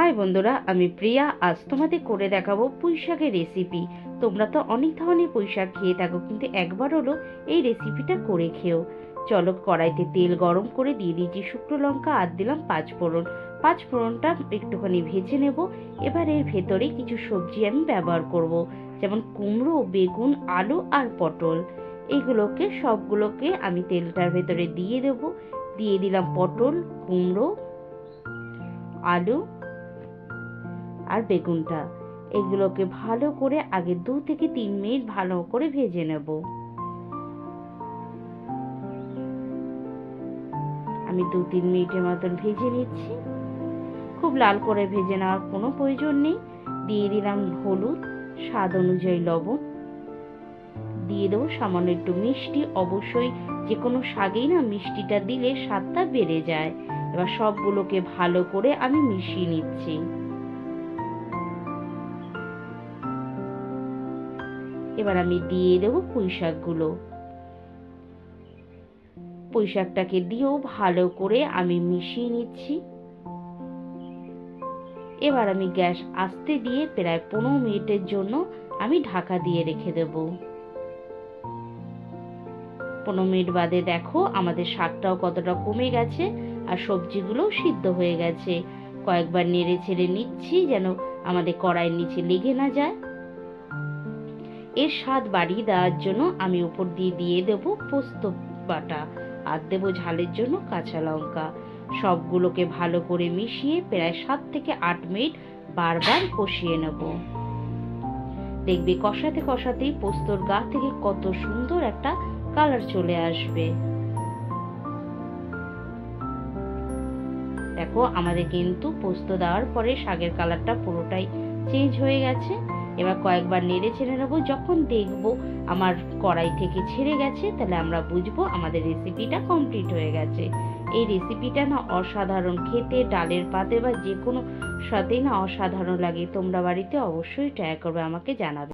High বন্ধুরা, আমি প্রিয়া। আজ তোমাদের করে দেখাবো পুঁই শাকের রেসিপি তোমরা তো অনেক ধরনের পুঁই শাক খেয়ে থাকো, কিন্তু একবার হলো এই রেসিপিটা করে খেও। চলো কড়াইতে তেল গরম করে দিয়ে দিয়েছি শুকনো লঙ্কা আর দিলাম পাঁচ ফোড়ন। পাঁচ ফোড়নটা একটুখানি ভেজে নেব। এবার এর ভেতরে কিছু সবজি আমি ব্যবহার করব, যেমন কুমড়ো, বেগুন, আলু আর পটল। এইগুলোকে সবগুলোকে আমি তেলটার ভেতরে দিয়ে দেব। দিয়ে দিলাম পটল, কুমড়ো, আলু আর বেগুনটা। এগুলোকে ভালো করে আগে দু থেকে তিন মিনিট ভালো করে ভেজে নেব। আমি দু তিন মিনিটের মতন ভেজে নিচ্ছি। খুব লাল করে ভেজে নেওয়ার কোনো প্রয়োজন নেই। দিয়ে দিলাম হলুদ, স্বাদ অনুযায়ী লবণ। দিয়ে দেবো সামান্য একটু মিষ্টি। অবশ্যই যে কোনো শাকেই না মিষ্টিটা দিলে স্বাদটা বেড়ে যায়। এবার সবগুলোকে ভালো করে আমি মিশিয়ে নিচ্ছি। এবার আমি দিয়ে দেবো পুঁই শাকগুলো দিয়েও ভালো করে আমি মিশিয়ে নিচ্ছি। এবার আমি গ্যাস আস্তে দিয়ে প্রায় পনেরো মিনিটের জন্য আমি ঢাকা দিয়ে রেখে দেব। পনেরো মিনিট বাদে দেখো আমাদের শাকটাও কতটা কমে গেছে আর সবজিগুলোও সিদ্ধ হয়ে গেছে। কয়েকবার নেড়ে ছেড়ে নিচ্ছি যেন আমাদের কড়াইয়ের নিচে লেগে না যায়। এর স্বাদ বাড়িয়ে দেওয়ার জন্য আমি উপর দিয়ে দিয়ে দেব পোস্ত বাটা আর দেবো ঝালের জন্য কাঁচা লঙ্কা। সবগুলোকে ভালো করে মিশিয়ে প্রায় সাত থেকে আট মিনিট বারবার কষিয়ে নেব। দেখবে কষাতে কষাতেই পোস্তর গা থেকে কত সুন্দর একটা কালার চলে আসবে। দেখো, আমাদের কিন্তু পোস্ত দেওয়ার পরে শাকের কালারটা পুরোটাই চেঞ্জ হয়ে গেছে। এবার কয়েকবার নেড়ে ছেড়ে নেব। যখন দেখব আমার কড়াই থেকে ছেড়ে গেছে, তাহলে আমরা বুঝব আমাদের রেসিপিটা কমপ্লিট হয়ে গেছে। এই রেসিপিটা না অসাধারণ। খেতে, ডালের পাতে বা যে কোনো সাথেই না অসাধারণ লাগে। তোমরা বাড়িতে অবশ্যই ট্রাই করবে, আমাকে জানাবে।